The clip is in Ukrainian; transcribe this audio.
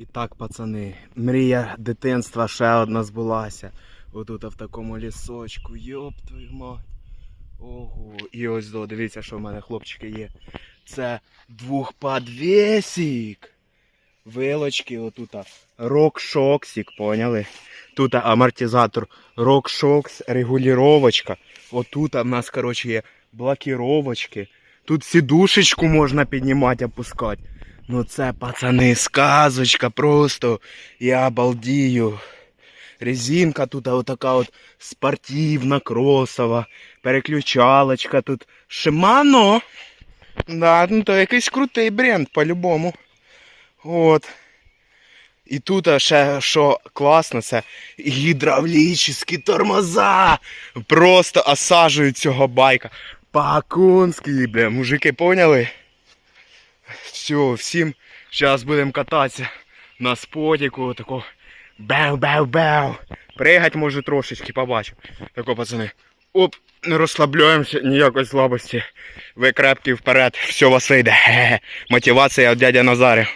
І так, пацани, мрія дитинства ще одна збулася. Отут в такому лісочку, йоп твою мать. Ого. І ось до, дивіться, що в мене хлопчики є. Це двохподвесик. Вилочки отут. Рок-шоксик, поняли? Тут амортизатор Рок-шокс, регулювачка. Отут в нас, коротше, є блокировочки. Тут сідушечку можна піднімати, опускати. Ну це, пацани, сказочка просто. Я обалдію. Резинка тут отака от спортивна, кросова, переключалочка тут. Шимано. Да, ну то якийсь крутий бренд по-любому. От. І тут ще що класно, це гідравлічні тормоза. Просто осаджують цього байка. По-акунськи, бля, мужики поняли? Все, всім зараз будемо кататися на спотіку, тако бев-бев-бев. Пригать може трошечки, побачу. Тако, пацани. Оп, не розслабляємося, ніякої слабості. Ви крепкі вперед, все вас вийде. Мотивація від дядя Назаря.